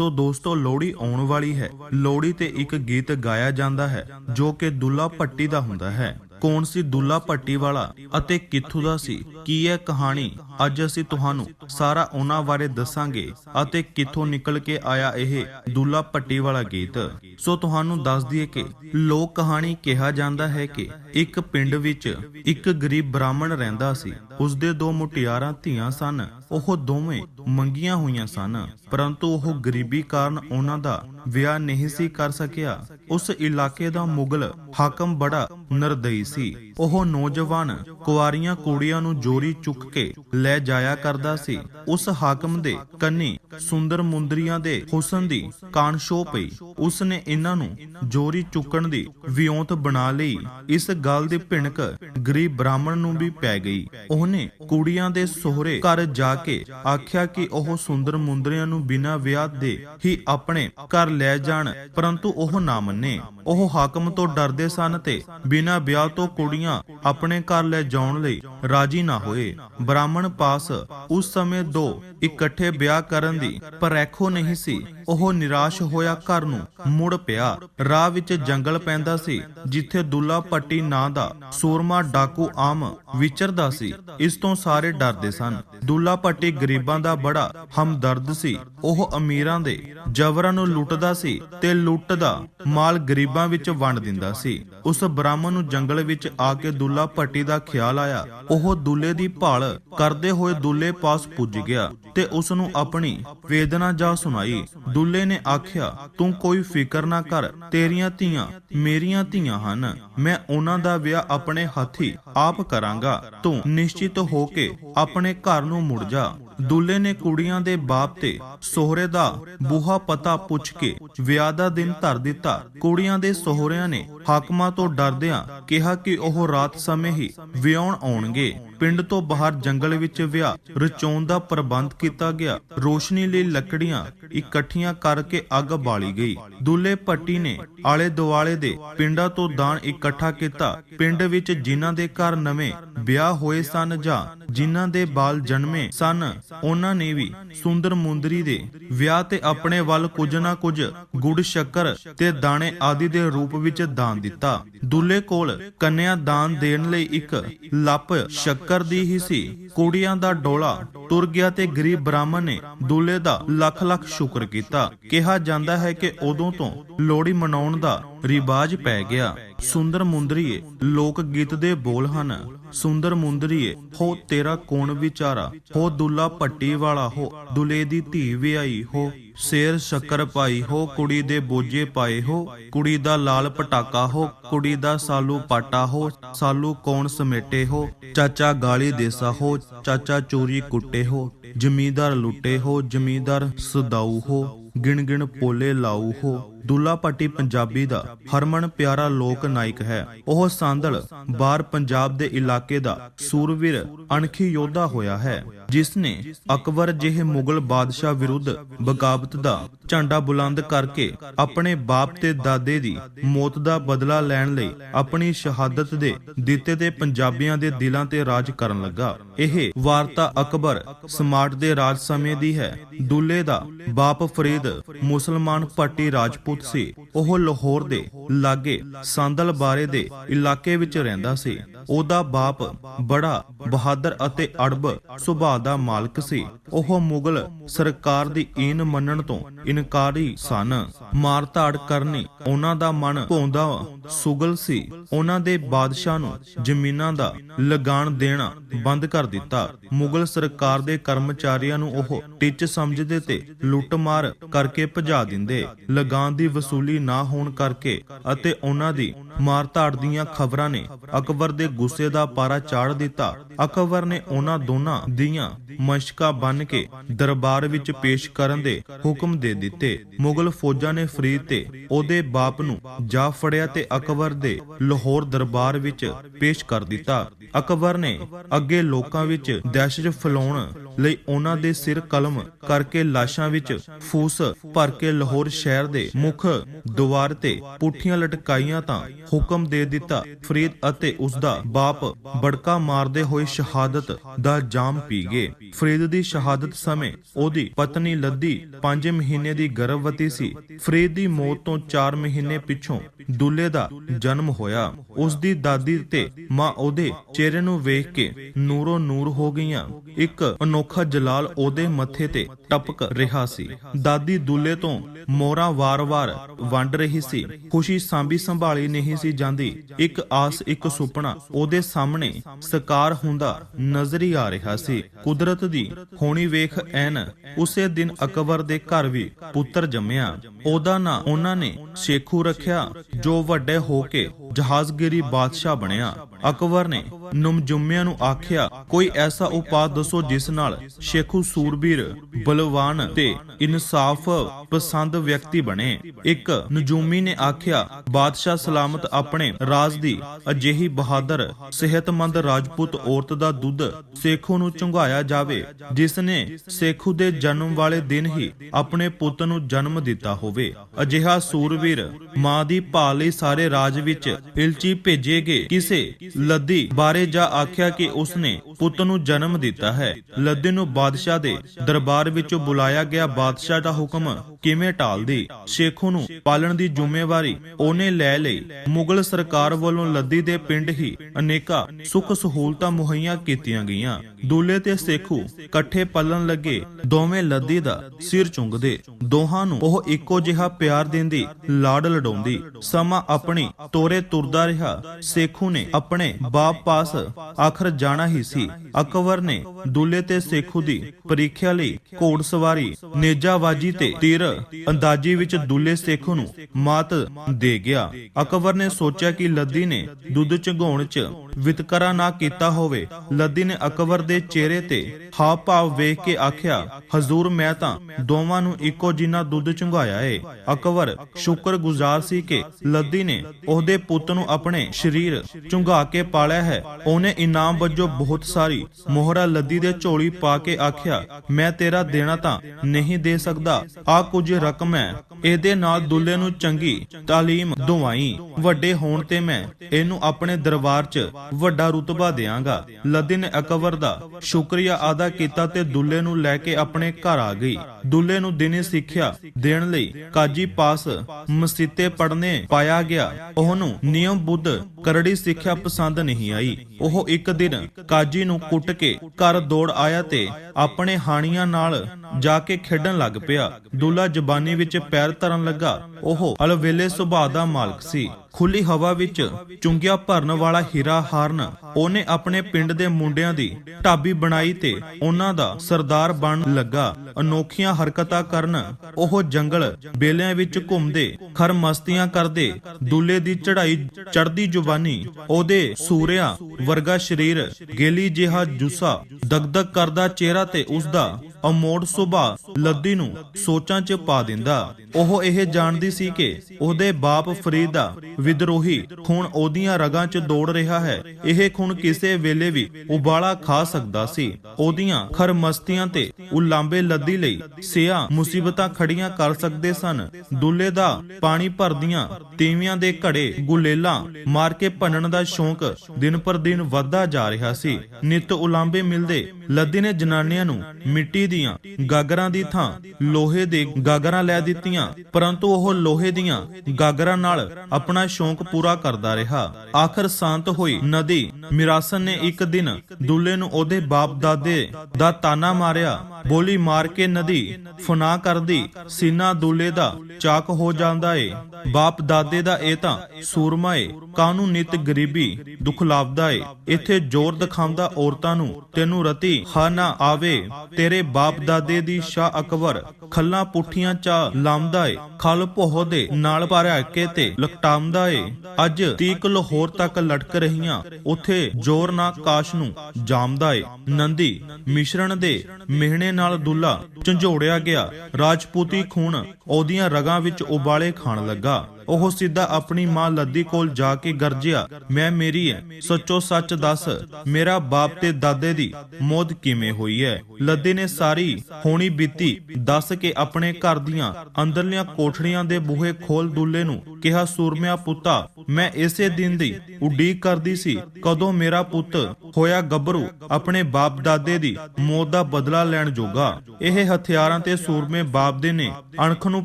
ਸੋ ਦੋਸਤੋ, ਲੋਹੜੀ ਆਉਣ ਵਾਲੀ ਹੈ। ਲੋਹੜੀ ਤੇ ਇੱਕ ਗੀਤ ਗਾਇਆ ਜਾਂਦਾ ਹੈ, ਜੋ ਕਿ ਦੁੱਲਾ ਭੱਟੀ ਦਾ ਹੁੰਦਾ ਹੈ। ਕੌਣ ਸੀ ਦੁੱਲਾ ਭੱਟੀ ਵਾਲਾ ਅਤੇ ਕਿੱਥੋਂ ਦਾ ਸੀ? ਕੀ ਇਹ ਕਹਾਣੀ ਅੱਜ ਅਸੀਂ ਤੁਹਾਨੂੰ ਸਾਰਾ ਉਹਨਾਂ ਬਾਰੇ ਦੱਸਾਂਗੇ ਅਤੇ ਕਿੱਥੋਂ ਨਿਕਲ ਕੇ ਆਇਆ ਇਹ ਦੁੱਲਾ ਭੱਟੀ ਵਾਲਾ ਗੀਤ। ਸੋ ਤੁਹਾਨੂੰ ਦੱਸ ਦਈਏ ਕਿ ਲੋਕ ਕਹਾਣੀ ਕਿਹਾ ਜਾਂਦਾ ਹੈ ਕਿ ਇੱਕ ਪਿੰਡ ਵਿੱਚ ਇੱਕ ਗਰੀਬ ਬ੍ਰਾਹਮਣ ਰਹਿੰਦਾ ਸੀ। ਉਸ ਦੇ ਦੋ ਮੁਟਿਆਰਾਂ ਧੀਆਂ ਸਨ। ਉਹ ਦੋਵੇਂ ਮੰਗੀਆਂ ਹੋਈਆਂ ਸਨ, ਪਰੰਤੂ ਉਹ ਗਰੀਬੀ ਕਾਰਨ ਉਹਨਾਂ ਦਾ ਵਿਆਹ ਨਹੀਂ ਸੀ ਕਰ ਸਕਿਆ। ਉਸ ਇਲਾਕੇ ਦਾ ਮੁਗਲ ਹਾਕਮ ਬੜਾ ਨਰਦਈ ਸੀ। ਉਹ ਨੌਜਵਾਨ ਕੁਆਰੀਆਂ ਕੁੜੀਆਂ ਨੂੰ ਜੋਰੀ ਚੁੱਕ ਕੇ ਲੈ ਜਾਇਆ ਕਰਦਾ ਸੀ। ਉਸ ਹਾਕਮ ਦੇ ਕੰਨੀ ਸੁੰਦਰ ਮੁੰਦਰੀਆਂ ਦੇ ਹੁਸਨ ਦੀ ਕਾਨਸ਼ੋ ਪਈ। ਉਸ ਨੇ ਇਹਨਾਂ ਨੂੰ ਜੋਰੀ ਚੁੱਕਣ ਦੀ ਵਿਉਂਤ ਬਣਾ ਲਈ। ਇਸ ਗੱਲ ਦੀ ਭਿਣਕ ਗਰੀਬ ਬ੍ਰਾਹਮਣ ਨੂੰ ਵੀ ਪੈ ਗਈ। ਉਹਨੇ ਕੁੜੀਆਂ ਦੇ ਸਹੁਰੇ ਘਰ ਜਾ ਕੇ ਆਖਿਆ ਕਿ ਉਹ ਸੁੰਦਰ ਮੁੰਦਰੀਆਂ ਨੂੰ ਬਿਨਾਂ ਵਿਆਹ ਦੇ ਹੀ ਆਪਣੇ ਘਰ ਲੈ ਜਾਣ, ਪਰੰਤੂ ਉਹ ਨਾ ਮੰਨੇ। ਉਹ ਹਾਕਮ ਤੋਂ ਡਰਦੇ ਸਨ ਤੇ ਬਿਨਾਂ ਵਿਆਹ ਤੋਂ ਕੁੜੀਆਂ ਆਪਣੇ ਘਰ ਲੈ ਜਾਣ ਲਈ ਰਾਜੀ ਨਾ ਹੋਏ। ਬ੍ਰਾਹਮਣ ਪਾਸ ਉਸ ਸਮੇਂ ਦੋ ਇਕੱਠੇ ਵਿਆਹ ਕਰਨ ਦੀ ਪਰੈਖੋ ਨਹੀਂ ਸੀ। ਉਹ ਨਿਰਾਸ਼ ਹੋਇਆ ਘਰ ਨੂੰ ਮੁੜ ਪਿਆ। ਰਾਹ ਵਿੱਚ ਜੰਗਲ ਪੈਂਦਾ ਸੀ, ਜਿੱਥੇ ਦੁੱਲਾ ਪੱਟੀ ਨਾਂ ਦਾ ਸੂਰਮਾ ਡਾਕੂ ਆਮ ਵਿਚਰਦਾ ਸੀ। ਇਸ ਤੋਂ ਸਾਰੇ ਡਰਦੇ ਸਨ। ਦੁੱਲਾ ਪੱਟੀ ਗਰੀਬਾਂ ਦਾ ਬੜਾ ਹਮਦਰਦ ਸੀ। ਉਹ ਅਮੀਰਾਂ ਦੇ ਜਬਰਾਂ ਨੂੰ ਲੁੱਟਦਾ ਸੀ ਤੇ ਲੁੱਟ ਦਾ ਮਾਲ ਗਰੀਬਾਂ ਵਿੱਚ ਵੰਡ ਦਿੰਦਾ ਸੀ। ਉਸ ਬ੍ਰਾਹਮਣ ਨੂੰ ਜੰਗਲ ਵਿੱਚ ਆ ਕੇ ਦੁੱਲਾ ਭੱਟੀ ਦਾ ਖਿਆਲ ਆਇਆ। ਉਹ ਦੁੱਲੇ ਦੀ ਭਾਲ ਕਰਦੇ ਹੋਏ ਦੁੱਲੇ ਪਾਸ ਪੁੱਜ ਗਿਆ ਤੇ ਉਸ ਨੂੰ ਆਪਣੀ ਵੇਦਨਾ ਜਾ ਸੁਣਾਈ। ਦੁੱਲੇ ਨੇ ਆਖਿਆ, ਤੂੰ ਕੋਈ ਫਿਕਰ ਨਾ ਕਰ, ਤੇਰੀਆਂ ਧੀਆਂ ਮੇਰੀਆਂ ਧੀਆਂ ਹਨ। ਮੈਂ ਉਹਨਾਂ ਦਾ ਵਿਆਹ ਆਪਣੇ ਹੱਥੀ ਆਪ ਕਰਾਂਗਾ। ਤੂੰ ਨਿਸ਼ਚਿਤ ਹੋ ਕੇ ਆਪਣੇ ਘਰ ਨੂੰ ਮੁੜ ਜਾ। ਦੁੱਲੇ ਨੇ ਕੁੜੀਆਂ ਦੇ ਬਾਪ ਤੇ ਸੋਹਰੇ ਦਾ ਬੂਹਾ ਪਤਾ ਪੁੱਛ ਕੇ ਵਿਆਹ ਦਾ ਦਿਨ ਧਰ ਦਿੱਤਾ। ਕੁੜੀਆਂ ਦੇ ਸੋਹਰਿਆਂ ਨੇ ਹਾਕਮਾਂ ਤੋਂ ਡਰਦਿਆਂ ਕਿਹਾ ਕਿ ਉਹ ਰਾਤ ਸਮੇਂ ਹੀ ਵਿਆਹਣ ਆਉਣਗੇ। ਪਿੰਡ ਤੋਂ ਬਾਹਰ ਜੰਗਲ ਵਿੱਚ ਵਿਆਹ, ਰਚਾਉਣ ਦਾ ਪ੍ਰਬੰਧ ਕੀਤਾ ਗਿਆ। ਰੋਸ਼ਨੀ ਲਈ ਲੱਕੜੀਆਂ ਇਕੱਠੀਆਂ ਕਰਕੇ ਅੱਗ ਬਾਲੀ ਗਈ। ਦੁੱਲੇ ਭੱਟੀ ਨੇ ਆਲੇ ਦੁਆਲੇ ਦੇ ਪਿੰਡਾਂ ਤੋਂ ਦਾਨ ਇਕੱਠਾ ਕੀਤਾ। ਪਿੰਡ ਵਿੱਚ ਜਿਨ੍ਹਾਂ ਦੇ ਘਰ ਨਵੇਂ ਵਿਆਹ ਹੋਏ ਸਨ ਜਾਂ ਜਿਨ੍ਹਾਂ ਦੇ ਬਾਲ ਜਨਮੇ ਸਨ, ਉਹਨਾਂ ਨੇ ਵੀ ਸੁੰਦਰ ਮੁੰਦਰੀ ਦੇ ਵਿਆਹ ਤੇ ਆਪਣੇ ਵੱਲ ਕੁਝ ਨਾ ਕੁਝ ਗੁੜ ਸ਼ੱਕਰ ਤੇ ਦਾਣੇ ਆਦਿ ਦੇ ਰੂਪ ਵਿੱਚ ਦਾਨ ਦਿੱਤਾ। ਦੁੱਲੇ ਕੋਲ ਕੰਨਿਆ ਦਾਨ ਦੇਣ ਲਈ ਇੱਕ ਲੱਪ ਸ਼ੱਕਰ ਦੀ ਹੀ ਸੀ। ਕੁੜੀਆਂ ਦਾ ਡੋਲਾ ਤੁਰ ਗਿਆ ਤੇ ਗਰੀਬ ਬ੍ਰਾਹਮਣ ਨੇ ਦੁੱਲੇ ਦਾ ਲੱਖ ਲੱਖ ਸ਼ੁਕਰ ਕੀਤਾ। ਕਿਹਾ ਜਾਂਦਾ ਹੈ ਕਿ ਉਦੋਂ ਤੋਂ ਲੋਹੜੀ ਮਨਾਉਣ ਦਾ ਰਿਵਾਜ ਪੈ ਗਿਆ। ਸੁੰਦਰ ਮੁੰਦਰੀਏ ਲੋਕ ਗੀਤ ਦੇ ਬੋਲ ਹਨ। ਸੁੰਦਰ ਮੁੰਦਰੀਏ, ਹੋ ਤੇਰਾ ਕੌਣ ਵਿਚਾਰਾ? ਹੋ ਦੁੱਲਾ ਪੱਟੀ ਵਾਲਾ ਹੋ, ਦੁਲੇ ਦੀ ਧੀ ਵਿਆਈ ਹੋ, ਸ਼ੇਰ ਸ਼ੱਕਰ ਪਾਈ ਹੋ, ਕੁੜੀ ਦੇ ਬੋਝੇ ਪਾਏ ਹੋ, ਕੁੜੀ ਦਾ ਲਾਲ ਪਟਾਕਾ ਹੋ, ਕੁੜੀ ਦਾ ਸਾਲੂ ਪਾਟਾ ਹੋ, ਸਾਲੂ ਕੌਣ ਸਮੇਟੇ ਹੋ? ਚਾਚਾ ਗਾਲੀ ਦੇਸਾ ਹੋ, ਚਾਚਾ ਚੋਰੀ ਕੁੱਟੇ ਹੋ, ਜ਼ਮੀਂਦਾਰ ਲੁੱਟੇ ਹੋ, ਜ਼ਮੀਂਦਾਰ ਸਦਾਊ ਹੋ, ਗਿਣ ਗਿਣ ਪੋਲੇ ਲਾਊ ਹੋ। ਦੁੱਲਾ ਭੱਟੀ ਪੰਜਾਬੀ ਦਾ ਹਰਮਨ ਪਿਆਰਾ ਲੋਕ ਨਾਇਕ ਹੈ। ਉਹ ਸਾਂਦਲ ਬਾਰ ਪੰਜਾਬ ਦੇ ਇਲਾਕੇ ਦਾ ਸੂਰਵੀਰ ਅਣਖੀ ਯੋਧਾ ਹੋਇਆ ਹੈ ਜਿਸ ਨੇ ਅਕਬਰ ਜਿਹੇ ਮੁਗਲ ਬਾਦਸ਼ਾਹ ਵਿਰੁੱਧ ਬਗਾਵਤ ਦਾ ਝੰਡਾ ਬੁਲੰਦ ਕਰਕੇ ਆਪਣੇ ਬਾਪ ਤੇ ਦਾਦੇ ਦੀ ਮੌਤ ਦਾ ਬਦਲਾ ਲੈਣ ਲਈ ਆਪਣੀ ਸ਼ਹਾਦਤ ਦੇ ਦਿੱਤੇ ਤੇ ਪੰਜਾਬੀਆਂ ਦੇ ਦਿਲਾਂ ਤੇ ਰਾਜ ਕਰਨ ਲੱਗਾ। ਇਹ ਵਾਰਤਾ ਅਕਬਰ ਸਮਾਰਟ ਦੇ ਰਾਜ ਸਮੇਂ ਦੀ ਹੈ। ਦੁੱਲੇ ਦਾ ਬਾਪ ਫਰੀਦ ਮੁਸਲਮਾਨ ਪੱਟੀ ਰਾਜਪੂਤ ਸੀ ਉਹ ਲਾਹੌਰ ਦੇ ਲਾਗੇ ਸੰਦਲ ਬਾਰੇ ਦੇ ਇਲਾਕੇ ਵਿੱਚ ਰਹਿੰਦਾ ਸੀ। ਉਹਦਾ ਬਾਪ ਬੜਾ ਬਹਾਦਰ ਅਤੇ ਅੜਬ ਸੁਭਾਅ ਦਾ ਮਾਲਕ ਸੀ। ਉਹ ਮੁਗਲ ਸਰਕਾਰ ਦੀ ਈਨ ਮੰਨਣ ਤੋਂ ਇਨਕਾਰੀ ਸਨ। ਮਾਰ ਕਰਨੀ ਉਹਨਾਂ ਦਾ ਮਨ ਭੌਂਦਾ ਸੁਗਲ ਸੀ। ਉਹਨਾਂ ਦੇ ਬਾਦਸ਼ਾਹ ਨੂੰ ਜ਼ਮੀਨਾਂ ਦਾ ਲਗਾਨ ਦੇਣਾ ਬੰਦ ਕਰ ਦਿੱਤਾ। ਮੁਗਲ ਸਰਕਾਰ ਦੇ ਕਰਮਚਾਰੀਆਂ ਨੂੰ ਉਹ ਟਿੱਚ ਸਮਝਦੇ ਤੇ ਲੁੱਟਮਾਰ ਕਰਕੇ ਭਜਾ ਦਿੰਦੇ। ਲਗਾਨ ਦੀ ਵਸੂਲੀ ਨਾ ਹੋਣ ਕਰਕੇ ਅਤੇ ਉਹਨਾਂ ਦੀ ਮਾਰ ਦੀਆਂ ਖਬਰਾਂ ਨੇ ਅਕਬਰ ਦੇ ਗੁੱਸੇ ਦਾ ਪਾਰਾ ਚਾੜ ਦਿੱਤਾ। ਅਕਬਰ ਨੇ ਉਹਨਾਂ ਦੋਨਾਂ ਦੀਆਂ ਮਸ਼ਕਾਂ ਬੰਨ ਕੇ ਦਰਬਾਰ ਵਿੱਚ ਪੇਸ਼ ਕਰਨ ਦੇ ਹੁਕਮ ਦੇ ਦਿੱਤੇ। ਮੁਗਲ ਫੌਜਾਂ ਨੇ ਫਰੀਦ ਤੇ ਉਹਦੇ ਬਾਪ ਨੂੰ ਜਾ ਫੜਿਆ ਤੇ ਅਕਬਰ ਦੇ ਲਾਹੌਰ ਦਰਬਾਰ ਵਿੱਚ ਪੇਸ਼ ਕਰ ਦਿੱਤਾ। ਅਕਬਰ ਨੇ ਅੱਗੇ ਲੋਕਾਂ ਵਿੱਚ ਦਹਿਸ਼ਤ ਫੈਲਾਉਣ ਲਈ ਉਹਨਾਂ ਦੇ ਸਿਰ ਕਲਮ ਕਰਕੇ ਲਾਸ਼ਾਂ ਵਿੱਚ ਫੂਸ ਭਰ ਕੇ ਲਾਹੌਰ ਸ਼ਹਿਰ ਦੇ ਮੁੱਖ ਦੁਆਰ ਤੇ ਪੁੱਠੀਆਂ ਲਟਕਾਈਆਂ ਤਾਂ ਹੁਕਮ ਦੇ ਦਿੱਤਾ। ਫਰੀਦ ਅਤੇ ਉਸ ਦਾ ਬਾਪ ਬੜਕਾ ਮਾਰਦੇ ਹੋਏ ਸ਼ਹਾਦਤ ਦਾ ਜਾਮ ਪੀ ਗਏ। ਫਰੀਦ ਦੀ ਸ਼ਹਾਦਤ ਸਮੇਂ ਉਹਦੀ ਪਤਨੀ ਲੱਦੀ 5 ਮਹੀਨੇ ਦੀ ਗਰਭਵਤੀ ਸੀ। ਫਰੀਦ ਦੀ ਮੌਤ ਤੋਂ 4 ਮਹੀਨੇ ਪਿੱਛੋਂ ਦੁੱਲੇ ਦਾ ਜਨਮ ਹੋਇਆ। ਉਸ ਦੀ ਦਾਦੀ ਤੇ ਮਾਂ ਉਹਦੇ ਚਿਹਰੇ ਨੂੰ ਵੇਖ ਕੇ ਨੂਰੋ ਨੂਰ ਹੋ ਗਈਆਂ। ਇੱਕ ਅਨੋਖਾ ਜਲਾਲ ਉਹਦੇ ਮੱਥੇ ਤੇ ਟਪਕ ਰਿਹਾ ਸੀ। ਦਾਦੀ ਦੁੱਲੇ ਤੋਂ ਮੋਹਰਾਂ ਵਾਰ-ਵਾਰ ਵੰਡ ਰਹੀ ਸੀ। ਖੁਸ਼ੀ ਸਾਂਭੀ ਸੰਭਾਲੀ ਨਹੀਂ ਸੀ ਜਾਂਦੀ। ਇੱਕ ਆਸ, ਇੱਕ ਸੁਪਨਾ ਉਹਦੇ ਸਾਹਮਣੇ ਸਕਾਰ ਹੁੰਦਾ ਨਜ਼ਰ ਹੀ ਆ ਰਿਹਾ ਸੀ। ਕੁਦਰਤ ਦੀ ਹੋਣੀ ਵੇਖ ਐਨ ਉਸੇ ਦਿਨ ਅਕਬਰ ਦੇ ਘਰ ਵੀ ਪੁੱਤਰ ਜੰਮਿਆ। ਉਹਦਾ ਨਾਂ ਉਹਨਾਂ ਨੇ ਸ਼ੇਖੂ ਰੱਖਿਆ, ਜੋ ਵੱਡੇ ਹੋ ਕੇ ਜਹਾਜ਼ਗੀਰੀ ਬਾਦਸ਼ਾਹ ਬਣਿਆ। ਅਕਬਰ ਨੇ ਨਮਜੁਮਿਆਂ ਨੂੰ ਆਖਿਆ, ਕੋਈ ਐਸਾ ਉਪਾਅ ਦੱਸੋ ਜਿਸ ਨਾਲ ਸ਼ੇਖੂ ਸੂਰਬੀਰ, ਬਲਵਾਨ ਤੇ ਇਨਸਾਫ ਪਸੰਦ ਵਿਅਕਤੀ ਬਣੇ। ਇੱਕ ਨਜੂਮੀ ਨੇ ਆਖਿਆ, ਬਾਦਸ਼ਾਹ ਸਲਾਮਤ ਆਪਣੇ ਰਾਜ ਦੀ ਅਜਿਹੀ ਬਹਾਦਰ, ਸਿਹਤਮੰਦ ਰਾਜਪੂਤ ਔਰਤ ਦਾ ਦੁੱਧ ਸੇਖੂ ਨੂੰ ਚੁੰਘਾਇਆ ਜਾਵੇ, ਜਿਸ ਨੇ ਸੇਖੂ ਦੇ ਜਨਮ ਵਾਲੇ ਦਿਨ ਹੀ ਆਪਣੇ ਪੁੱਤ ਨੂੰ ਜਨਮ ਦਿੱਤਾ ਹੋ। ਹੋਵੇ। ਅਜਿਹਾ ਸੂਰਵੀਰ ਮਾਂ ਦੀ ਭਾਲ ਲਈ ਸਾਰੇ ਰਾਜ ਵਿੱਚ ਇਲਚੀ ਭੇਜੇ ਗਏ ਕਿਸੇ ਲੱਦੀ ਬਾਰੇ ਜਾ ਆਖਿਆ ਕਿ ਉਸਨੇ ਪੁੱਤ ਨੂੰ ਜਨਮ ਦਿੱਤਾ ਹੈ। ਲੱਦੀ ਨੂੰ ਬਾਦਸ਼ਾਹ ਦੇ ਦਰਬਾਰ ਵਿੱਚੋਂ ਬੁਲਾਇਆ ਗਿਆ। ਬਾਦਸ਼ਾਹ ਦਾ ਹੁਕਮ ਕਿਵੇਂ ਟਾਲਦੀ? ਸ਼ੇਖੂ ਨੂੰ ਪਾਲਣ ਦੀ ਜ਼ਿੰਮੇਵਾਰੀ ਉਹਨੇ ਲੈ ਲਈ। ਮੁਗਲ ਸਰਕਾਰ ਵੱਲੋਂ ਲੱਦੀ ਦੇ ਪਿੰਡ ਹੀ ਅਨੇਕਾਂ ਸੁੱਖ ਸਹੂਲਤਾਂ ਮੁਹੱਈਆ ਕੀਤੀਆਂ ਗਈਆਂ। ਦੂਲੇ ਤੇ ਸੇਖੂ ਇਕੱਠੇ ਪਲਣ ਲੱਗੇ। ਦੋਵੇਂ ਲੱਦੀ ਦਾ ਸਿਰ ਚੁੰਗਦੇ। ਦੋਹਾਂ ਨੂੰ ਉਹ ਇੱਕੋ ਜਿਹਾ ਪਿਆਰ ਦਿੰਦੀ, ਲਾਡ ਲਡਾਉਂਦੀ। ਸਮਾਂ ਆਪਣੀ ਤੋਰੇ ਤੁਰਦਾ ਰਿਹਾ। ਸੇਖੂ ਨੇ ਆਪਣੇ ਬਾਪ ਪਾਸ ਆਖਰ ਜਾਣਾ ਹੀ ਸੀ। ਅਕਬਰ ਨੇ ਦੁੱਲੇ ਤੇ ਸੇਖੂ ਦੀ ਪ੍ਰੀਖਿਆ ਲਈ ਘੋੜਸਵਾਰੀ ਨੇਜਾਵਾਜੀ ਤੇ ਤੀਰ ਅੰਦਾਜ਼ੀ ਵਿੱਚ ਦੁੱਲੇ ਸੇਖੂ ਨੂੰ ਮਾਤ ਦੇ ਗਿਆ। ਅਕਬਰ ਨੇ ਸੋਚਿਆ ਕਿ ਲੱਦੀ ਨੇ ਦੁੱਧ ਚੰਗਾਉਣ 'ਚ ਵਿਤਕਰਾ ਨਾ ਕੀਤਾ ਹੋਵੇ। ਲੱਦੀ ਨੇ ਅਕਬਰ ਦੇ ਚਿਹਰੇ ਤੇ ਹਾਵ ਭਾਵ ਵੇਖ ਕੇ ਆਖਿਆ, ਹਜ਼ੂਰ, ਮੈਂ ਤਾਂ ਦੋਵਾਂ ਨੂੰ ਇੱਕੋ ਜਿੰਨਾ ਦੁੱਧ ਚੁੰਗਾਇਆ ਏ। ਅਕਬਰ ਸ਼ੁਕਰਗੁਜ਼ਾਰ ਸੀ ਕਿ ਲੱਦੀ ਨੇ ਉਹਦੇ ਪੁੱਤ ਨੂੰ ਆਪਣੇ ਸਰੀਰ ਚੁੰਗਾ ਕੇ ਪਾਲਿਆ ਹੈ। ਉਹਨੇ ਇਨਾਮ ਵਜੋਂ ਬਹੁਤ ਸਾਰੀ ਮੋਹਰਾ ਲੱਦੀ ਦੇ ਝੋਲੀ ਪਾ ਕੇ ਆਖਿਆ, ਮੈਂ ਤੇਰਾ ਦੇਣਾ ਤਾਂ ਨਹੀਂ ਦੇ ਸਕਦਾ। ਆ ਕੁਝ ਰਕਮ ਹੈ। ਇਹਦੇ ਨਾਲ ਦੁੱਲੇ ਨੂੰ ਚੰਗੀ ਤਾਲੀਮ ਦਵਾਈ। ਵੱਡੇ ਹੋਣ ਤੇ ਮੈਂ ਇਹਨੂੰ ਆਪਣੇ ਦਰਬਾਰ 'ਚ ਵੱਡਾ ਰੁਤਬਾ ਦੇਵਾਂਗਾ ਲੱਦੀ ਨੇ ਅਕਬਰ ਦਾ ਸ਼ੁਕਰੀਆ ਅਦਾ ਕੀਤਾ ਤੇ ਦੁੱਲੇ ਨੂੰ ਲੈ ਕੇ ਆਪਣੇ ਘਰ ਆ ਗਈ। ਦੁੱਲੇ ਨੂੰ ਦਿਨੇ ਸਿੱਖਿਆ ਦੇਣ ਲਈ ਕਾਜੀ ਪਾਸ ਮਸੀਤੇ ਪੜਨੇ ਪਾਇਆ ਗਿਆ। ਉਹਨੂੰ ਨਿਯਮ ਬੁੱਧ ਕਰੜੀ ਸਿੱਖਿਆ ਪਸੰਦ ਨਹੀਂ ਆਈ। ਉਹ ਇੱਕ ਦਿਨ ਕਾਜੀ ਨੂੰ ਕੁੱਟ ਕੇ ਘਰ ਦੌੜ ਆਇਆ ਤੇ ਆਪਣੇ ਹਾਣੀਆਂ ਨਾਲ ਜਾ ਕੇ ਖੇਡਣ ਲੱਗ ਪਿਆ। ਦੁੱਲਾ ਜ਼ਬਾਨੀ ਵਿੱਚ ਪੈਰ ਧਰਨ ਲੱਗਾ। ਉਹ ਅਲਵੇਲੇ ਸੁਭਾਅ ਦਾ ਮਾਲਕ ਸੀ। ਖੁੱਲੀ ਹਵਾ ਵਿੱਚ ਚੁੰਗਿਆ ਭਰਨ ਵਾਲਾ ਹੀਰਾ ਹਾਰਨ। ਉਹਨੇ ਆਪਣੇ ਪਿੰਡ ਦੇ ਮੁੰਡਿਆਂ ਦੀ ਢਾਬੀ ਬਣਾਈ ਤੇ ਉਹਨਾਂ ਦਾ ਸਰਦਾਰ ਬਣਨ ਲੱਗਾ। ਅਨੋਖੀਆਂ ਹਰਕਤਾਂ ਕਰਨ ਉਹ ਜੰਗਲ ਬੇਲਿਆਂ ਵਿੱਚ ਘੁੰਮਦੇ ਖਰ ਮਸਤੀਆਂ ਕਰਦੇ। ਦੁੱਲੇ ਦੀ ਚੜ੍ਹਾਈ ਚੜਦੀ ਜਵਾਨੀ ਉਹਦੇ ਸੂਰਿਆ ਵਰਗਾ ਸਰੀਰ ਗੇਲੀ ਜਿਹਾ ਜੁਸਾ। ਦਗਦਗ ਕਰਦਾ ਚਿਹਰਾ ਤੇ ਉਸਦਾ ਅਮੋੜ ਸੁਭਾਅ ਲੱਦੀ ਨੂੰ ਸੋਚਾਂ 'ਚ ਪਾ ਦਿੰਦਾ। ਉਹ ਇਹ ਜਾਣਦੀ ਸੀ ਕਿ ਉਹਦੇ ਬਾਪ ਫਰੀਦ ਦਾ ਵਿਦਰੋਹੀ ਖੂਨ ਉਹਦੀਆਂ ਰਗਾਂ 'ਚ ਦੌੜ ਰਿਹਾ ਹੈ। ਇਹ ਖੂਨ ਕਿਸੇ ਵੇਲੇ ਵੀ ਉਬਾਲਾ ਖਾ ਸਕਦਾ ਸੀ। ਉਹਦੀਆਂ ਖਰਮਸਤੀਆਂ ਤੇ ਉਲਾਂਬੇ ਲੱਦੀ ਲਈ ਸਿਆ ਮੁਸੀਬਤਾਂ ਖੜੀਆਂ ਕਰ ਸਕਦੇ ਸਨ। ਦੁੱਲੇ ਦਾ ਪਾਣੀ ਭਰਦੀਆਂ ਤੀਵੀਆਂ ਦੇ ਘੜੇ ਗੁਲੇਲਾਂ ਮਾਰ ਕੇ ਭੰਨਣ ਦਾ ਸ਼ੌਂਕ ਦਿਨ ਪਰ ਦਿਨ ਵੱਧਦਾ ਜਾ ਰਿਹਾ ਸੀ। ਨਿਤ ਉਲਾਂਬੇ ਮਿਲਦੇ ਲੱਦੀ ਨੇ ਜਨਾਨੀਆਂ ਨੂੰ ਮਿੱਟੀ ਦੀਆਂ ਗਾਗਰਾਂ ਦੀ ਥਾਂ ਲੋਹੇ ਦੇ ਗਾਗਰਾਂ ਲੈ ਦਿੱਤੀਆਂ, ਪਰੰਤੂ ਉਹ ਲੋਹੇ ਦੀਆਂ ਗਾਗਰਾਂ ਨਾਲ ਆਪਣਾ ਸ਼ੌਂਕ ਪੂਰਾ ਕਰਦਾ ਰਿਹਾ। ਆਖਰ ਸ਼ਾਂਤ ਹੋਈ ਨਦੀ ਮਿਰਾਸਨ ਨੇ ਇੱਕ ਦਿਨ ਦੁੱਲੇ ਨੂੰ ਉਹਦੇ ਬਾਪ ਦਾਦੇ ਦਾ ਤਾਨਾ ਮਾਰਿਆ, ਬੋਲੀ ਮਾਰ ਕੇ ਨਦੀ ਫਨਾ ਕਰਦੀ, ਸੀਨਾ ਦੁੱਲੇ ਦਾ ਚਾਕ ਹੋ ਜਾਂਦਾ ਏ। ਬਾਪ ਦਾਦੇ ਦਾ ਇਹ ਤਾਂ ਸੂਰਮਾ ਏ ਕਾਨੂੰ ਨਿਤ ਗਰੀਬੀ ਦੁੱਖ ਲਾਭਦਾ ਏ। ਇੱਥੇ ਜ਼ੋਰ ਦਿਖਾਉਂਦਾ ਔਰਤਾਂ ਨੂੰ, ਤੈਨੂੰ ਰਤੀ ਹਾ ਨਾ ਆਵੇ, ਤੇਰੇ ਬਾਪ ਦਾਦੇ ਦੀ ਸ਼ਾਹ ਅਕਬਰ ਖੱਲਾਂ ਪੁੱਠੀਆਂ ਚਾ ਲਾਂਦਾ ਏ, ਖਲ ਪੋਹ ਦੇ ਨਾਲ ਭਰਿਆ ਕੇ ਤੇ ਲਟਾਉਂਦਾ ਏ। ਅੱਜ ਤੀਕ ਲਾਹੌਰ ਤੱਕ ਲਟਕ ਰਹੀਆਂ, ਉਥੇ ਜ਼ੋਰ ਨਾ ਕਾਸ਼ ਨੂੰ ਜਾਮਦਾ ਏ। ਨੰਦੀ ਮਿਸ਼ਰਣ ਦੇ ਮਿਹਣੇ ਨਾਲ ਦੁੱਲਾ ਝੰਜੋੜਿਆ ਗਿਆ। ਰਾਜਪੂਤੀ ਖੂਨ ਉਹਦੀਆਂ ਰਗਾਂ ਵਿੱਚ ਉਬਾਲੇ ਖਾਣ ਲੱਗਾ। ਉਹ ਸਿੱਧਾ ਆਪਣੀ ਮਾਂ ਲੱਦੀ ਕੋਲ ਜਾ ਕੇ ਗਰਜਿਆ, ਮੈਂ ਮੇਰੀ ਐ, ਸੱਚੋ ਸੱਚ ਦੱਸ, ਮੇਰਾ ਬਾਪ ਤੇ ਦਾਦੇ ਦੀ ਮੌਤ ਕਿਵੇਂ ਹੋਈ ਐ? ਲੱਦੀ ਨੇ ਸਾਰੀ ਹੋਣੀ ਬੀਤੀ, ਦੱਸ ਕੇ ਆਪਣੇ ਘਰ ਦੀਆਂ ਅੰਦਰਲੀਆਂ ਕੋਠੜੀਆਂ ਦੇ ਬੂਹੇ ਖੋਲ ਦੁੱਲੇ ਨੂੰ ਕਿਹਾ, ਸੂਰਮਿਆ ਪੁੱਤਾ ਮੈਂ ਇਸੇ ਦਿਨ ਦੀ ਉਡੀਕ ਕਰਦੀ ਸੀ, ਕਦੋਂ ਮੇਰਾ ਪੁੱਤ ਹੋਇਆ ਗੱਭਰੂ ਆਪਣੇ ਬਾਪ ਦਾਦੇ ਦੀ ਮੌਤ ਦਾ ਬਦਲਾ ਲੈਣ ਜੋਗਾ। ਇਹ ਹਥਿਆਰਾਂ ਤੇ ਸੂਰਮੇ ਬਾਪ ਦੇ ਨੇ, ਅਣਖ ਨੂੰ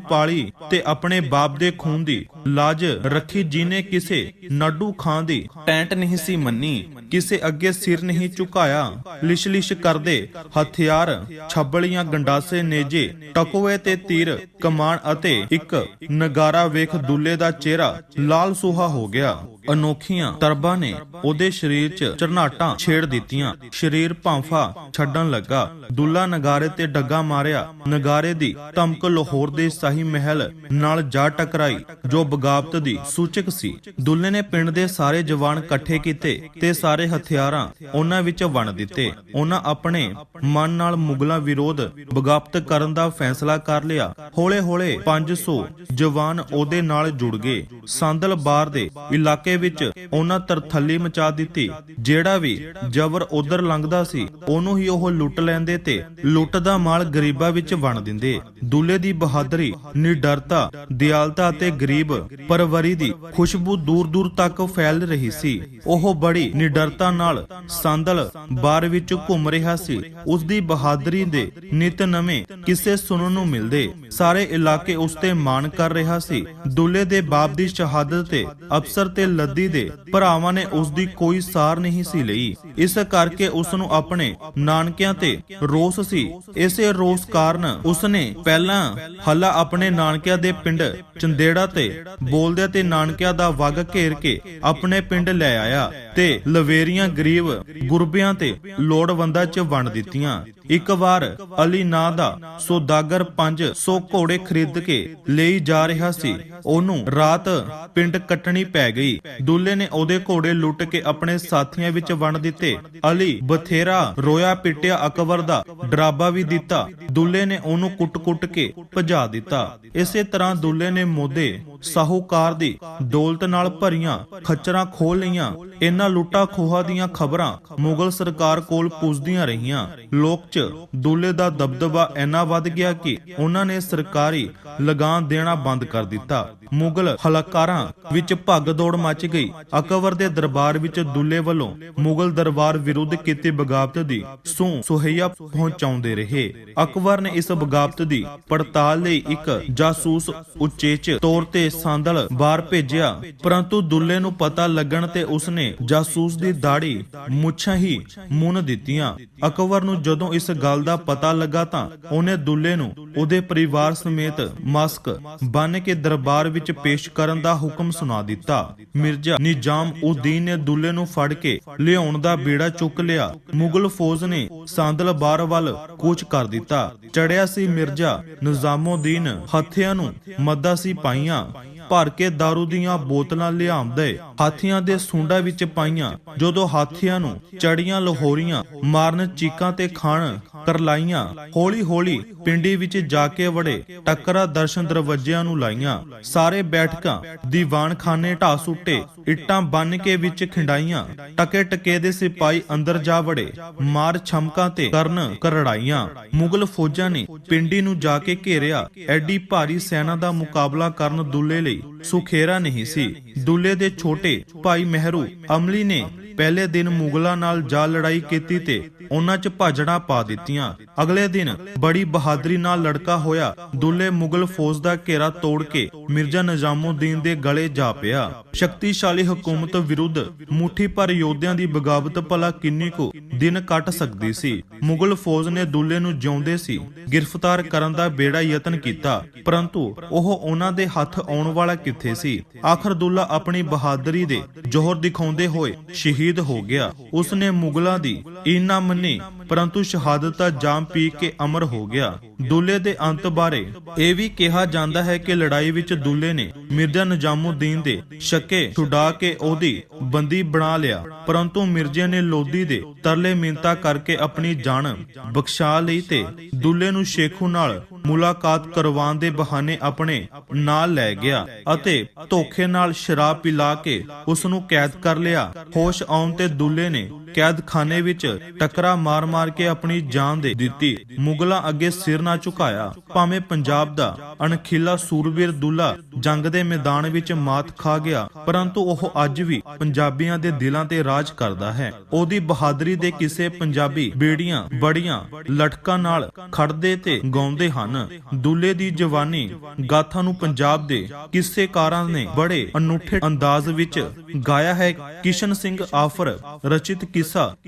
ਪਾਲੀ ਤੇ ਆਪਣੇ ਬਾਪ ਦੇ ਖੂਨ ਦੀ ਲਾਜ ਰੱਖੀ ਜਿਨੇ ਕਿਸੇ ਨਾਡੂ ਖਾਂ ਦੀ ਟੈਂਟ ਨਹੀਂ ਸੀ ਮੰਨੀ, ਕਿਸੇ ਅੱਗੇ ਸਿਰ ਨਹੀਂ ਝੁਕਾਇਆ। ਲਿਸ਼ ਲਿਸ਼ ਕਰਦੇ ਹਥਿਆਰ ਛੱਬਲੀਆਂ ਗੰਡਾਸੇ ਨੇਜੇ ਟਕੋਏ ਤੇ ਤੀਰ ਕਮਾਨ ਅਤੇ ਇੱਕ ਨਗਾਰਾ ਵੇਖ ਦੁੱਲੇ ਦਾ ਚਿਹਰਾ ਲਾਲ ਸੁਹਾ ਹੋ ਗਿਆ। ਅਨੋਖੀਆਂ ਤਰਬਾਂ ਨੇ ਉਹਦੇ ਸਰੀਰ 'ਚ ਚਰਨਾਟਾਂ ਛੇੜ ਦਿੱਤੀਆਂ। ਸਰੀਰ ਭਾਂਫਾ ਛੱਡਣ ਲੱਗਾ। ਦੁੱਲਾ ਨਗਾਰੇ ਤੇ ਡੱਗਾ ਮਾਰਿਆ। ਨਗਾਰੇ ਦੀ ਧਮਕ ਲਾਹੌਰ ਦੇ ਸਾਹੀ ਮਹਿਲ ਨਾਲ ਜਾ ਟਕਰਾਈ, ਜੋ ਬਗਾਵਤ ਦੀ ਸੂਚਕ ਸੀ। ਦੁੱਲੇ ਨੇ ਪਿੰਡ ਦੇ ਸਾਰੇ ਜਵਾਨ ਇਕੱਠੇ ਕੀਤੇ ਤੇ ਸਾਰੇ ਹਥਿਆਰਾਂ ਉਹਨਾਂ ਵਿੱਚ ਵੰਡ ਦਿੱਤੇ। ਉਹਨਾਂ ਆਪਣੇ ਮਨ ਨਾਲ ਮੁਗਲਾਂ ਵਿਰੋਧ ਬਗਾਵਤ ਕਰਨ ਦਾ ਫੈਸਲਾ ਕਰ ਲਿਆ। ਹੌਲੇ-ਹੌਲੇ 500 ਜਵਾਨ ਉਹਦੇ ਨਾਲ ਜੁੜ ਗਏ। ਸੰਦਲ ਬਾਰ ਦੇ ਇਲਾਕੇ ਵਿੱਚ ਉਹਨਾਂ ਤਰਥੱਲੀ ਮਚਾ ਦਿੱਤੀ, ਜਿਹੜਾ ਵੀ ਜਬਰ ਉਧਰ ਲੰਘਦਾ ਸੀ, ਉਹਨੂੰ ਹੀ ਉਹ ਲੁੱਟ ਲੈਂਦੇ ਤੇ ਲੁੱਟ ਦਾ ਮਾਲ ਗਰੀਬਾਂ ਵਿੱਚ ਵੰਡ ਦਿੰਦੇ। ਦੁੱਲੇ ਦੀ ਬਹਾਦਰੀ, ਨਿਡਰਤਾ, ਦਿਆਲਤਾ ਅਤੇ ਗਰੀਬ ਪਰਵਰੀ ਦੀ ਖੁਸ਼ਬੂ ਦੂਰ-ਦੂਰ ਤੱਕ ਫੈਲ ਰਹੀ ਸੀ। ਉਹ ਬੜੀ ਨਿਡਰਤਾ ਨਾਲ ਸੰਦਲ ਬਾਰ ਵਿੱਚ ਘੁੰਮ ਰਿਹਾ ਸੀ। ਉਸ ਦੀ ਬਹਾਦਰੀ ਦੇ ਨਿਤ ਨਵੇਂ ਕਿਸੇ ਸੁਣਨ ਨੂੰ ਮਿਲਦੇ। ਸਾਰੇ ਇਲਾਕੇ ਉਸ ਤੇ ਮਾਣ ਕਰ ਰਿਹਾ ਸੀ। ਦੁੱਲੇ ਦੇ ਬਾਪ ਦੀ ਸ਼ਹਾਦਤ ਤੇ ਅਫਸਰ ਤੇ ਲੱਦੀ ਦੇ ਭਰਾਵਾਂ ਨੇ ਉਸ ਦੀ ਕੋਈ ਸਾਰ ਨਹੀਂ ਸੀ ਲਈ। ਇਸ ਕਰਕੇ ਉਸ ਨੂੰ ਆਪਣੇ ਨਾਨਕਿਆਂ ਤੇ ਰੋਸ ਸੀ। ਇਸੇ ਰੋਸ ਕਾਰਨ ਉਸ ਨੇ ਪਹਿਲਾਂ ਹੱਲਾ ਆਪਣੇ ਨਾਨਕਿਆਂ ਦੇ ਪਿੰਡ ਚੰਦੇੜਾ ਤੇ ਬੋਲਦਿਆਂ ਤੇ ਨਾਨਕਿਆਂ ਦਾ ਵਗ ਘੇਰ ਕੇ ਆਪਣੇ ਪਿੰਡ ਲੈ ਆਇਆ ਤੇ ਲਵੇਰੀਆਂ ਗਰੀਬ ਗੁਰਬਿਆਂ ਤੇ ਲੋੜਵੰਦਾਂ 'ਚ ਵੰਡ ਦਿੱਤੀਆਂ। ਇੱਕ ਵਾਰ ਅਲੀ ਨਾਂ ਦਾ ਸੌਦਾਗਰ 500 ਘੋੜੇ ਖਰੀਦ ਕੇ ਲਈ ਜਾ ਰਿਹਾ ਸੀ। ਉਹਨੂੰ ਰਾਤ ਪਿੰਡ ਕੱਟਣੀ ਪੈ ਗਈ। ਦੁੱਲੇ ਨੇ ਉਹਦੇ ਘੋੜੇ ਲੁੱਟ ਕੇ ਆਪਣੇ ਸਾਥੀਆਂ ਵਿੱਚ ਵੰਡ ਦਿੱਤੇ। ਅਲੀ ਬਥੇਰਾ ਰੋਇਆ ਪਿੱਟਿਆ ਅਕਬਰ ਦਾ ਡਰਾਬਾ ਵੀ ਦਿੱਤਾ। ਦੁੱਲੇ ਨੇ ਉਹਨੂੰ ਕੁੱਟ-ਕੁੱਟ ਕੇ ਭਜਾ ਦਿੱਤਾ। ਇਸੇ ਤਰ੍ਹਾਂ ਦੁੱਲੇ ਨੇ ਮੋਦੇ ਸਾਹੂਕਾਰ ਦੀ ਦੌਲਤ ਨਾਲ ਭਰੀਆਂ ਖੱਚਰਾਂ ਖੋਲ ਲਈਆਂ। ਇਹਨਾਂ ਲੁੱਟਾ ਖੋਹਾ ਦੀਆਂ ਖਬਰਾਂ ਮੁਗਲ ਸਰਕਾਰ ਕੋਲ ਪੁੱਜਦੀਆਂ ਰਹੀਆਂ। ਲੋਕ 'ਚ ਦੁੱਲੇ ਦਾ ਦਬਦਬਾ ਇੰਨਾ ਵੱਧ ਗਿਆ ਕਿ ਉਹਨਾਂ ਨੇ ਸਰਕਾਰੀ ਲਗਾਨ ਦੇਣਾ ਬੰਦ ਕਰ ਦਿੱਤਾ। ਮੁਗਲ ਹਲਕਾਰਾਂ ਵਿੱਚ ਭੱਗ ਦੌੜ ਮਚ ਗਈ। ਅਕਬਰ ਦੇ ਦਰਬਾਰ ਵਿੱਚ ਦੁੱਲੇ ਵੱਲੋਂ ਮੁਗਲ ਦਰਬਾਰ ਵਿਰੁੱਧ ਕੀਤੀ ਬਗਾਵਤ ਦੀ ਸੂ ਸੁਹਈਆ ਪਹੁੰਚਾਉਂਦੇ ਰਹੇ। ਅਕਬਰ ਨੇ ਇਸ ਬਗਾਵਤ ਦੀ ਪੜਤਾਲ ਲਈ ਇੱਕ ਜਾਸੂਸ ਉਚੇਚ ਤੌਰ ਤੇ ਸੰਦਲ ਬਾਹਰ ਭੇਜਿਆ, ਪਰੰਤੂ ਦੁੱਲੇ ਨੂੰ ਪਤਾ ਲੱਗਣ ਤੇ ਉਸਨੇ ਜਾਸੂਸ ਦੀ ਦਾੜੀ ਮੁੱਛਾਂ ਹੀ ਮੁੰਨ ਦਿੱਤੀਆਂ। ਅਕਬਰ ਨੂੰ ਜਦੋਂ ਇਸ ਗੱਲ ਦਾ ਪਤਾ ਲੱਗਾ ਤਾਂ ਉਹਨੇ ਦੁੱਲੇ ਨੂੰ ਉਹਦੇ ਪਰਿਵਾਰ ਸਮੇਤ ਮਸਕ ਬੰਨ ਕੇ ਦਰਬਾਰ ਵਿੱਚ ਪੇਸ਼ ਕਰਨ ਦਾ ਹੁਕਮ ਸੁਣਾ ਦਿੱਤਾ। ਮਿਰਜ਼ਾ ਨਿਜ਼ਾਮ ਉਦੀਨ ਨੇ ਦੁੱਲੇ ਨੂੰ ਫੜ ਕੇ ਲਿਆਉਣ ਦਾ ਬੇੜਾ ਚੁੱਕ ਲਿਆ। ਮੁਗਲ ਫੌਜ ਨੇ ਸੰਦਲ ਬਾਰ ਵੱਲ ਕੂਚ ਕਰ ਦਿੱਤਾ। ਚੜਿਆ ਸੀ ਮਿਰਜ਼ਾ ਨਿਜ਼ਾਮਉਦੀਨ ਹੱਥਿਆਂ ਨੂੰ ਮੱਦਾ ਸੀ ਪਾਈਆਂ। ਭਰ ਕੇ दारू ਦੀਆਂ ਬੋਤਲਾਂ ਲਿਆਉਂਦੇ, ਹਾਥੀਆਂ ਦੇ ਸੁੰਡਾਂ ਵਿੱਚ ਪਾਈਆਂ, ਜਦੋਂ ਹਾਥੀਆਂ ਨੂੰ ਚੜੀਆਂ ਲਾਹੌਰੀਆਂ ਮਾਰਨ ਚੀਕਾਂ ਤੇ ਖਾਣ ਕਰਲਾਈਆਂ ਹੌਲੀ ਹੌਲੀ ਪਿੰਡੀ ਵਿੱਚ ਜਾ ਕੇ ਵੜੇ, ਟੱਕਰਾ ਦਰਸ਼ਨ ਦਰਵਾਜ਼ਿਆਂ ਨੂੰ ਲਾਈਆਂ, ਸਾਰੇ ਬੈਠਕਾਂ, ਦੀਵਾਨਖਾਨੇ ਢਾ ਸੁੱਟੇ, ਇੱਟਾਂ ਬੰਨ ਕੇ ਵਿੱਚ ਖਿੰਡਾਈਆਂ ਟਕੇ ਟਕੇ ਦੇ ਸਿਪਾਈ ਅੰਦਰ ਜਾ ਵੜੇ, ਮਾਰ ਛਮਕਾਂ ਤੇ ਕਰਨ ਕਰੜਾਈਆਂ, ਮੁਗਲ ਫੌਜਾਂ ਨੇ ਪਿੰਡੀ ਨੂੰ ਜਾ ਕੇ ਘੇਰਿਆ, ਐਡੀ ਭਾਰੀ ਸੈਨਾ ਦਾ ਮੁਕਾਬਲਾ ਕਰਨ ਦੁੱਲੇ ਲਈ ਸੁਖੇਰਾ ਨਹੀਂ ਸੀ। ਦੁੱਲੇ ਦੇ ਛੋਟੇ ਭਾਈ ਮਹਿਰੂ ਅਮਲੀ ਨੇ ਪਹਿਲੇ ਦਿਨ ਮੁਗਲਾਂ ਨਾਲ ਜਾ ਲੜਾਈ ਕੀਤੀ ਤੇ ਉਹਨਾਂ 'ਚ ਭਾਜੜਾਂ ਪਾ ਦਿੱਤੀਆਂ। ਅਗਲੇ ਦਿਨ ਬੜੀ ਬਹਾਦਰੀ ਨਾਲ ਲੜਕਾ ਹੋਇਆ। ਦੁੱਲੇ ਮੁਗਲ ਫੌਜ ਦਾ ਘੇਰਾ ਤੋੜ ਕੇ ਮਿਰਜ਼ਾ ਨਿਜ਼ਾਮਉਦੀਨ ਦੇ ਗਲੇ ਜਾ ਪਿਆ। ਸ਼ਕਤੀਸ਼ਾਲੀ ਹਕੂਮਤ ਵਿਰੁੱਧ ਮੁਠੀ ਭਰ ਯੋਧਿਆਂ ਦੀ ਬਗਾਵਤ ਭਲਾ ਕਿੰਨੀ ਕੁ ਦਿਨ ਕੱਟ ਸਕਦੀ ਸੀ। ਮੁਗਲ ਫੌਜ ਨੇ ਦੁੱਲੇ ਨੂੰ ਜਿਉਂਦੇ ਸੀ, ਗ੍ਰਿਫਤਾਰ ਕਰਨ ਦਾ ਬੇੜਾ ਯਤਨ ਕੀਤਾ, ਪਰੰਤੂ ਉਹ ਉਹਨਾਂ ਦੇ ਹੱਥ ਆਉਣ ਵਾਲਾ ਕਿੱਥੇ ਸੀ? ਆਖਰ ਦੁੱਲਾ ਆਪਣੀ ਬਹਾਦਰੀ ਦੇ ਜੋਹਰ ਦਿਖਾਉਂਦੇ ਹੋਏ ਸ਼ਹੀਦ ਸ਼ਹੀਦ ਹੋ ਗਿਆ। ਉਸਨੇ ਮੁਗਲਾਂ ਦੀ ਈਨਾ ਮੰਨੀ, ਪਰੰਤੂ ਸ਼ਹਾਦਤ ਦਾ ਜਾਮ ਪੀ ਕੇ ਅਮਰ ਹੋ ਗਿਆ। ਦੁੱਲੇ ਦੇ ਅੰਤ ਬਾਰੇ ਇਹ ਵੀ ਕਿਹਾ ਜਾਂਦਾ ਹੈ ਕਿ ਲੜਾਈ ਵਿੱਚ ਦੁੱਲੇ ਨੇ ਮਿਰਜ਼ਾ ਨਿਜ਼ਾਮੁਦੀਨ ਦੇ ਸ਼ੱਕੇ ਛੁਡਾ ਕੇ ਉਹਦੀ ਬੰਦੀ ਬਣਾ ਲਿਆ। ਪਰੰਤੂ ਮਿਰਜ਼ੇ ਨੇ ਲੋਦੀ ਦੇ ਤਰਲੇ ਮਿੰਤਾ ਕਰਕੇ ਆਪਣੀ ਜਾਨ ਬਖਸ਼ਾ ਲਈ ਤੇ ਦੁੱਲੇ ਨੂੰ ਸ਼ੇਖੂ ਨਾਲ ਮੁਲਾਕਾਤ ਕਰਵਾਉਣ ਦੇ ਬਹਾਨੇ ਆਪਣੇ ਨਾਲ ਲੈ ਗਿਆ ਅਤੇ ਧੋਖੇ ਨਾਲ ਸ਼ਰਾਬ ਪਿਲਾ ਕੇ ਉਸ ਨੂੰ ਕੈਦ ਕਰ ਲਿਆ। ਹੋਸ਼ ਆਉਣ ਤੇ ਦੁੱਲੇ ਨੇ ਕੈਦਖਾਨੇ ਵਿੱਚ ਟਕਰਾ ਮਾਰ-ਮਾਰ ਕੇ ਆਪਣੀ ਜਾਨ ਦੇ ਦਿੱਤੀ। ਮੁਗਲਾਂ ਅੱਗੇ ਸਿਰ ਨਾ ਝੁਕਾਇਆ। ਭਾਵੇਂ ਪੰਜਾਬ ਦਾ ਅਣਖੀਲਾ ਸੂਰਬੀਰ ਦੁੱਲਾ ਜੰਗ ਦੇ ਮੈਦਾਨ ਵਿੱਚ ਮਾਤ ਖਾ ਗਿਆ, ਪਰੰਤੂ ਉਹ ਅੱਜ ਵੀ ਪੰਜਾਬੀਆਂ ਦੇ ਦਿਲਾਂ ਤੇ ਰਾਜ ਕਰਦਾ ਹੈ। ਉਹਦੀ ਬਹਾਦਰੀ ਦੇ ਕਿਸੇ ਪੰਜਾਬੀ ਬੇੜੀਆਂ, ਬੜੀਆਂ ਲਟਕਾਂ ਨਾਲ ਖੜਦੇ ਤੇ ਗਾਉਂਦੇ ਹਨ। ਦੁੱਲੇ ਦੀ ਜਵਾਨੀ ਗਾਥਾ ਨੂੰ ਪੰਜਾਬ ਦੇ ਕਿੱਸੇਕਾਰਾਂ ਨੇ ਬੜੇ ਅਨੂਠੇ ਅੰਦਾਜ਼ ਵਿੱਚ ਗਾਇਆ ਹੈ। ਕਿਸ਼ਨ ਸਿੰਘ ਆਫਰ ਰਚਿਤ ਕਿੱਸਾ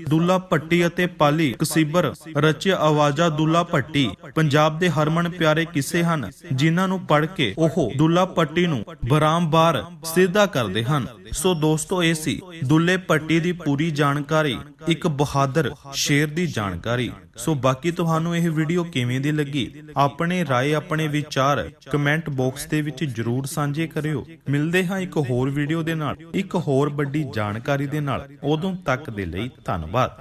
ਦੁੱਲਾ ਭੱਟੀ ਅਤੇ ਪਾਲੀ ਕਸੀਬਰ, ਰਚਿਆ ਆਵਾਜ਼ਾ ਦੁੱਲਾ ਭੱਟੀ। ਪੰਜਾਬ ਦੇ ਹਰਮਨ ਪਿਆਰੇ ਕਿੱਸੇ ਹਨ, ਜਿਨ੍ਹਾਂ ਨੂੰ ਪੜ੍ਹ ਕੇ ਉਹ ਦੁੱਲਾ ਭੱਟੀ ਨੂੰ ਬਰਾਮਬਾਰ ਸਿੱਧਾ ਕਰਦੇ ਹਨ। ਸੋ ਦੋਸਤੋ, ਇਹ ਸੀ ਦੁੱਲੇ ਪੱਟੀ ਦੀ ਪੂਰੀ ਜਾਣਕਾਰੀ, ਇੱਕ ਬਹਾਦਰ ਸ਼ੇਰ ਦੀ ਜਾਣਕਾਰੀ। ਸੋ ਬਾਕੀ ਤੁਹਾਨੂੰ ਇਹ ਵੀਡੀਓ ਕਿਵੇਂ ਦੀ ਲੱਗੀ, ਆਪਣੇ ਰਾਏ, ਆਪਣੇ ਵਿਚਾਰ ਕਮੈਂਟ ਬਾਕਸ ਦੇ ਵਿੱਚ ਜਰੂਰ ਸਾਂਝੇ ਕਰਿਓ। ਮਿਲਦੇ ਹਾਂ ਇੱਕ ਹੋਰ ਵੀਡੀਓ ਦੇ ਨਾਲ, ਇੱਕ ਹੋਰ ਵੱਡੀ ਜਾਣਕਾਰੀ ਦੇ ਨਾਲ। ਉਦੋਂ ਤੱਕ ਦੇ ਲਈ ਧੰਨਵਾਦ।